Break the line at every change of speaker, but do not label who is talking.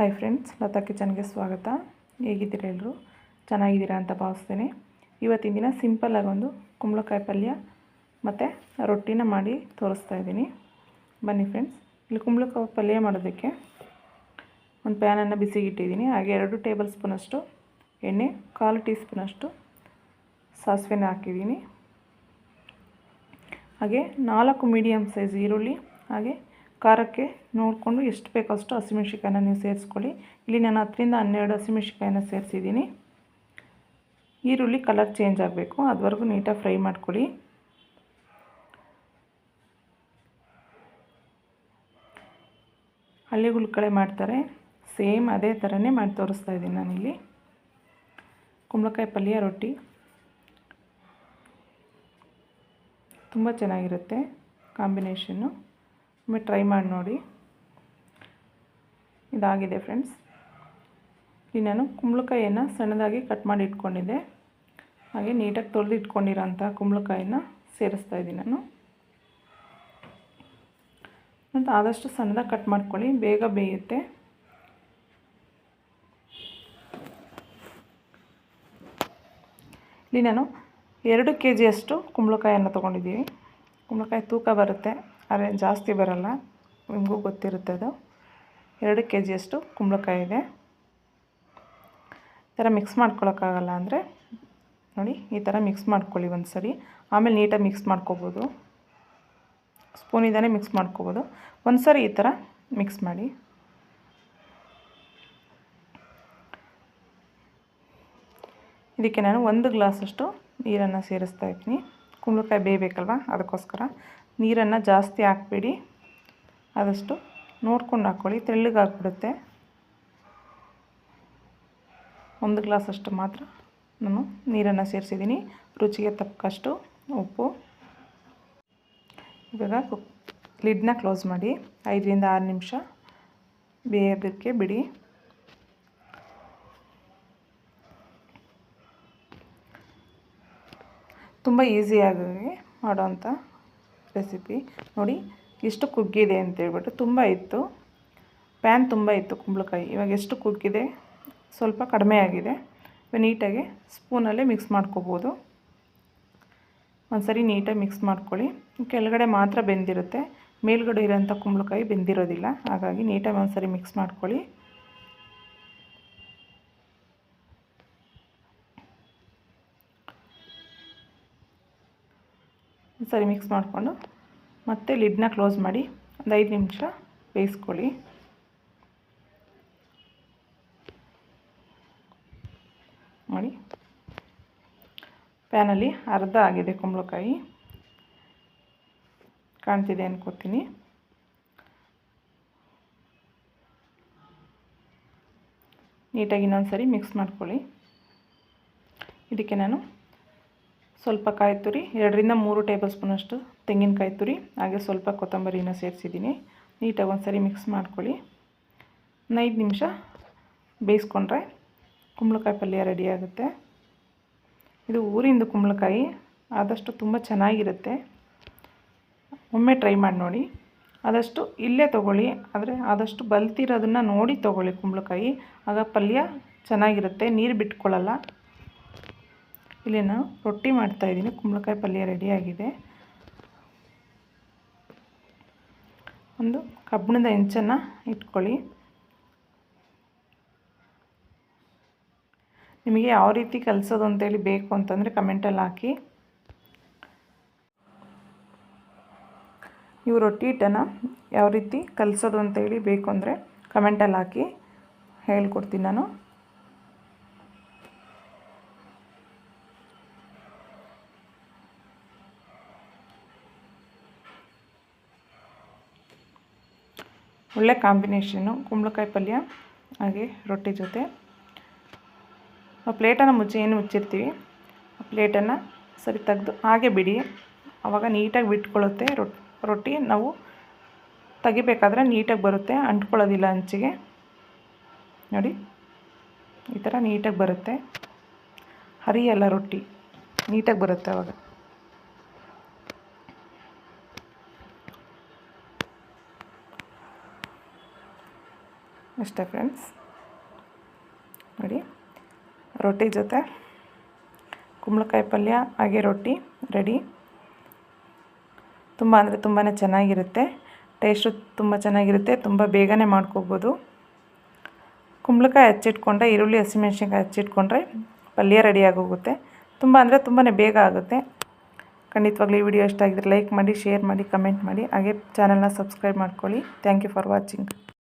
Hi friends Lata ಕಿಚನ್ಗೆ ಸ್ವಾಗತ. ಹೇಗಿದ್ದೀರ ಎಲ್ಲರೂ ಚೆನ್ನಾಗಿದ್ದೀರಾ ಅಂತ ಭಾವಿಸ್ತೇನೆ. ಇವತ್ತಿನ ದಿನ ಸಿಂಪಲ್ಲಾಗಿ ಒಂದು ಕುಂಬಳಕಾಯಿ ಪಲ್ಯ ಮತ್ತು ರೊಟ್ಟಿನ ಮಾಡಿ ತೋರಿಸ್ತಾ ಇದ್ದೀನಿ. ಬನ್ನಿ ಫ್ರೆಂಡ್ಸ್ ಇಲ್ಲಿ ಕುಂಬಳಕಾಯಿ ಪಲ್ಯ ಮಾಡೋದಕ್ಕೆ ಒಂದು ಪ್ಯಾನನ್ನು ಬಿಸಿಗಿಟ್ಟಿದ್ದೀನಿ ಹಾಗೆ ಎರಡು ಟೇಬಲ್ ಸ್ಪೂನಷ್ಟು ಎಣ್ಣೆ, ಕಾಲು ಟೀ ಸ್ಪೂನಷ್ಟು ಸಾಸಿವೆನ ಹಾಕಿದ್ದೀನಿ. ಹಾಗೆ ನಾಲ್ಕು ಮೀಡಿಯಮ್ ಸೈಜ್ ಈರುಳ್ಳಿ, ಹಾಗೆ ಖಾರಕ್ಕೆ ನೋಡಿಕೊಂಡು ಎಷ್ಟು ಬೇಕೋ ಅಷ್ಟು ಹಸಿಮೆಣ್ಸಿಕಾಯನ್ನ ನೀವು ಸೇರಿಸ್ಕೊಳ್ಳಿ. ಇಲ್ಲಿ ನಾನು ಹತ್ತರಿಂದ ಹನ್ನೆರಡು ಹಸಿಮೆಣ್ಸಿಕಾಯನ್ನ ಸೇರಿಸಿದ್ದೀನಿ. ಈರುಳ್ಳಿ ಕಲರ್ ಚೇಂಜ್ ಆಗಬೇಕು. ಅದುವರೆಗೂ ನೀಟಾಗಿ ಫ್ರೈ ಮಾಡ್ಕೊಳ್ಳಿ. ಹಳ್ಳಿಗಳ ಕಡೆ ಮಾಡ್ತಾರೆ. ಸೇಮ್ ಅದೇ ಥರನೇ ಮಾಡಿ ತೋರಿಸ್ತಾ ಇದ್ದೀನಿ ನಾನಿಲ್ಲಿ. ಕುಂಬಳಕಾಯಿ ಪಲ್ಯ ರೊಟ್ಟಿ. ತುಂಬ ಚೆನ್ನಾಗಿರುತ್ತೆ ಕಾಂಬಿನೇಷನ್ನು. ಒಮ್ಮೆ ಟ್ರೈ ಮಾಡಿ ನೋಡಿ. ಇದಾಗಿದೆ ಫ್ರೆಂಡ್ಸ್ ಇಲ್ಲಿ ನಾನು ಕುಂಬಳಕಾಯಿಯನ್ನು ಸಣ್ಣದಾಗಿ ಕಟ್ ಮಾಡಿ ಇಟ್ಕೊಂಡಿದ್ದೆ. ಹಾಗೆ ನೀಟಾಗಿ ತೊಳೆದು ಇಟ್ಕೊಂಡಿರೋಂಥ ಕುಂಬಳಕಾಯಿನ ಸೇರಿಸ್ತಾ ಇದ್ದೀನಿ ನಾನು. ಮತ್ತು ಆದಷ್ಟು ಸಣ್ಣದಾಗಿ ಕಟ್ ಮಾಡ್ಕೊಳ್ಳಿ, ಬೇಗ ಬೇಯುತ್ತೆ. ಇಲ್ಲಿ ನಾನು ಎರಡು ಕೆ ಜಿಯಷ್ಟು ಕುಂಬಳಕಾಯಿಯನ್ನು ತೊಗೊಂಡಿದ್ದೀವಿ ಕುಂಬಳಕಾಯಿ ತೂಕ ಬರುತ್ತೆ. ಆದರೆ ಜಾಸ್ತಿ ಬರಲ್ಲ. ನಿಮಗೂ ಗೊತ್ತಿರುತ್ತೆ ಅದು. ಎರಡು ಕೆ ಜಿಯಷ್ಟು ಕುಂಬಳಕಾಯಿ ಇದೆ. ಈ ಥರ ಮಿಕ್ಸ್ ಮಾಡ್ಕೊಳಕ್ಕಾಗಲ್ಲ ಅಂದರೆ, ನೋಡಿ, ಈ ಥರ ಮಿಕ್ಸ್ ಮಾಡ್ಕೊಳ್ಳಿ ಒಂದು ಸರಿ ಆಮೇಲೆ ನೀಟಾಗಿ ಮಿಕ್ಸ್ ಮಾಡ್ಕೋಬೋದು. ಸ್ಪೂನಿಂದನೇ ಮಿಕ್ಸ್ ಮಾಡ್ಕೋಬೋದು. ಒಂದು ಸರಿ ಈ ಥರ ಮಿಕ್ಸ್ ಮಾಡಿ. ಇದಕ್ಕೆ ನಾನು ಒಂದು ಗ್ಲಾಸಷ್ಟು ನೀರನ್ನು ಸೇರಿಸ್ತಾ ಇದ್ದೀನಿ. ಕುಂಬಳಕಾಯಿ ಬೇಯಬೇಕಲ್ವ? ಅದಕ್ಕೋಸ್ಕರ. ನೀರನ್ನು ಜಾಸ್ತಿ ಹಾಕ್ಬೇಡಿ. ಆದಷ್ಟು ನೋಡ್ಕೊಂಡು ಹಾಕ್ಕೊಳ್ಳಿ. ತೆಳ್ಳಗಾಗ್ಬಿಡುತ್ತೆ ಒಂದು ಗ್ಲಾಸ್ ಅಷ್ಟು ಮಾತ್ರ ನಾನು ನೀರನ್ನು ಸೇರಿಸಿದ್ದೀನಿ. ರುಚಿಗೆ ತಕ್ಕಷ್ಟು ಉಪ್ಪು. ಇವಾಗ ಕುಕ್ ಲಿಡ್ನ ಕ್ಲೋಸ್ ಮಾಡಿ. ಐದರಿಂದ ಆರು ನಿಮಿಷ ಬೇಯೋದಕ್ಕೆ ಬಿಡಿ. ತುಂಬ ಈಸಿಯಾಗಿ ಮಾಡೋವಂಥ ರೆಸಿಪಿ. ನೋಡಿ, ಎಷ್ಟು ಕುಗ್ಗಿದೆ ಅಂತೇಳ್ಬಿಟ್ಟು ತುಂಬ ಇತ್ತು. ಪ್ಯಾನ್ ತುಂಬ ಇತ್ತು ಕುಂಬಳಕಾಯಿ. ಇವಾಗ ಎಷ್ಟು ಕುಗ್ಗಿದೆ? ಸ್ವಲ್ಪ ಕಡಿಮೆ ಆಗಿದೆ. ನೀಟಾಗಿ ಸ್ಪೂನಲ್ಲೇ ಮಿಕ್ಸ್ ಮಾಡ್ಕೋಬೋದು. ಒಂದು ಸರಿ ನೀಟಾಗಿ ಮಿಕ್ಸ್ ಮಾಡ್ಕೊಳ್ಳಿ. ಕೆಳಗಡೆ ಮಾತ್ರ ಬೆಂದಿರುತ್ತೆ. ಮೇಲ್ಗಡೆ ಇರೋಂಥ ಕುಂಬಳಕಾಯಿ ಬೆಂದಿರೋದಿಲ್ಲ. ಹಾಗಾಗಿ ನೀಟಾಗಿ ಒಂದು ಸರಿ ಮಿಕ್ಸ್ ಮಾಡ್ಕೊಳ್ಳಿ. ಸರಿ ಮಿಕ್ಸ್ ಮಾಡಿಕೊಂಡು ಮತ್ತೆ ಲಿಡ್ನ ಕ್ಲೋಸ್ ಮಾಡಿ ಒಂದು ಐದು ನಿಮಿಷ ಬೇಯಿಸ್ಕೊಳ್ಳಿ. ನೋಡಿ. ಪ್ಯಾನಲ್ಲಿ ಅರ್ಧ ಆಗಿದೆ ಕುಂಬಳಕಾಯಿ. ಕಾಣ್ತಿದೆ ಅಂದ್ಕೋತೀನಿ ನೀಟಾಗಿ ಇನ್ನೊಂದು ಸರಿ ಮಿಕ್ಸ್ ಮಾಡ್ಕೊಳ್ಳಿ. ಇದಕ್ಕೆ ನಾನು ಸ್ವಲ್ಪ ಕಾಯಿ ತುರಿ, ಎರಡರಿಂದ ಮೂರು ಟೇಬಲ್ ಸ್ಪೂನಷ್ಟು ತೆಂಗಿನಕಾಯಿ ತುರಿ, ಹಾಗೆ ಸ್ವಲ್ಪ ಕೊತ್ತಂಬರಿನ ಸೇರಿಸಿದ್ದೀನಿ. ನೀಟಾಗಿ ಒಂದು ಸರಿ ಮಿಕ್ಸ್ ಮಾಡ್ಕೊಳ್ಳಿ. ಐದು ನಿಮಿಷ ಬೇಯಿಸ್ಕೊಂಡ್ರೆ ಕುಂಬಳಕಾಯಿ ಪಲ್ಯ ರೆಡಿ ಆಗುತ್ತೆ. ಇದು ಊರಿಂದ ಕುಂಬಳಕಾಯಿ, ಆದಷ್ಟು ತುಂಬ ಚೆನ್ನಾಗಿರುತ್ತೆ. ಒಮ್ಮೆ ಟ್ರೈ ಮಾಡಿ ನೋಡಿ. ಆದಷ್ಟು ಇಲ್ಲೇ ತೊಗೊಳ್ಳಿ, ಆದರೆ ಆದಷ್ಟು ಬಲ್ತಿರೋದನ್ನು ನೋಡಿ ತೊಗೊಳ್ಳಿ ಕುಂಬಳಕಾಯಿ. ಆಗ ಪಲ್ಯ ಚೆನ್ನಾಗಿರುತ್ತೆ, ನೀರು ಬಿಟ್ಕೊಳ್ಳಲ್ಲ. ಇಲ್ಲಿ ನಾನು ರೊಟ್ಟಿ ಮಾಡ್ತಾ ಇದ್ದೀನಿ. ಕುಂಬಳಕಾಯಿ ಪಲ್ಯ ರೆಡಿಯಾಗಿದೆ ಒಂದು ಕಬ್ಬಿಣದ ಹೆಂಚನ್ನು ಇಟ್ಕೊಳ್ಳಿ. ನಿಮಗೆ ಯಾವ ರೀತಿ ಕಲಿಸೋದು ಅಂತೇಳಿ ಬೇಕು ಅಂತಂದರೆ ಕಮೆಂಟಲ್ಲಿ ಹಾಕಿ. ನೀವು ರೊಟ್ಟಿ ಹಿಟ್ಟನ್ನು ಯಾವ ರೀತಿ ಕಲಿಸೋದು ಅಂತೇಳಿ ಬೇಕು ಅಂದರೆ ಕಮೆಂಟಲ್ಲಿ ಹಾಕಿ. ಹೇಳ್ಕೊಡ್ತೀನಿ ನಾನು. ಒಳ್ಳೆ ಕಾಂಬಿನೇಷನ್ನು ಕುಂಬಳಕಾಯಿ ಪಲ್ಯ, ಹಾಗೆ ರೊಟ್ಟಿ ಜೊತೆ. ಆ ಪ್ಲೇಟನ್ನು ಮುಚ್ಚಿ, ಏನು ಮುಚ್ಚಿರ್ತೀವಿ? ಆ ಪ್ಲೇಟನ್ನು ಸರಿ ತೆಗೆದು, ಹಾಗೆ ಬಿಡಿ. ಆವಾಗ ನೀಟಾಗಿ ಬಿಟ್ಕೊಳ್ಳುತ್ತೆ ರೊಟ್ಟಿ. ನಾವು ತೆಗಿಬೇಕಾದ್ರೆ ನೀಟಾಗಿ ಬರುತ್ತೆ, ಅಂಟ್ಕೊಳ್ಳೋದಿಲ್ಲ ಹಂಚಿಗೆ ನೋಡಿ, ಈ ಥರ ನೀಟಾಗಿ ಬರುತ್ತೆ. ಹರಿಯಲ್ಲ ರೊಟ್ಟಿ, ನೀಟಾಗಿ ಬರುತ್ತೆ ಆವಾಗ ಅಷ್ಟೇ ಫ್ರೆಂಡ್ಸ್. ನೋಡಿ, ರೊಟ್ಟಿ ಜೊತೆ ಕುಂಬಳಕಾಯಿ ಪಲ್ಯ, ಹಾಗೆ ರೊಟ್ಟಿ ರೆಡಿ. ತುಂಬ ಅಂದರೆ ತುಂಬಾ ಚೆನ್ನಾಗಿರುತ್ತೆ. ಟೇಸ್ಟು ತುಂಬ ಚೆನ್ನಾಗಿರುತ್ತೆ. ತುಂಬ ಬೇಗನೆ ಮಾಡ್ಕೋಬೋದು. ಕುಂಬಳಕಾಯಿ ಹಚ್ಚಿಟ್ಕೊಂಡ್ರೆ, ಈರುಳ್ಳಿ, ಹಸಿಮೆಣ್ಸಿನ್ಕಾಯಿ ಹಚ್ಚಿಟ್ಕೊಂಡ್ರೆ ಪಲ್ಯ ರೆಡಿ ಆಗೋಗುತ್ತೆ. ತುಂಬ ಅಂದರೆ ತುಂಬಾ ಬೇಗ ಆಗುತ್ತೆ. ಖಂಡಿತವಾಗ್ಲೂ ಈ ವಿಡಿಯೋ ಇಷ್ಟ ಆಗಿದ್ರೆ ಲೈಕ್ ಮಾಡಿ, ಶೇರ್ ಮಾಡಿ, ಕಮೆಂಟ್ ಮಾಡಿ. ಹಾಗೆ ಚಾನಲ್ನ ಸಬ್ಸ್ಕ್ರೈಬ್ ಮಾಡ್ಕೊಳ್ಳಿ. Thank you for watching.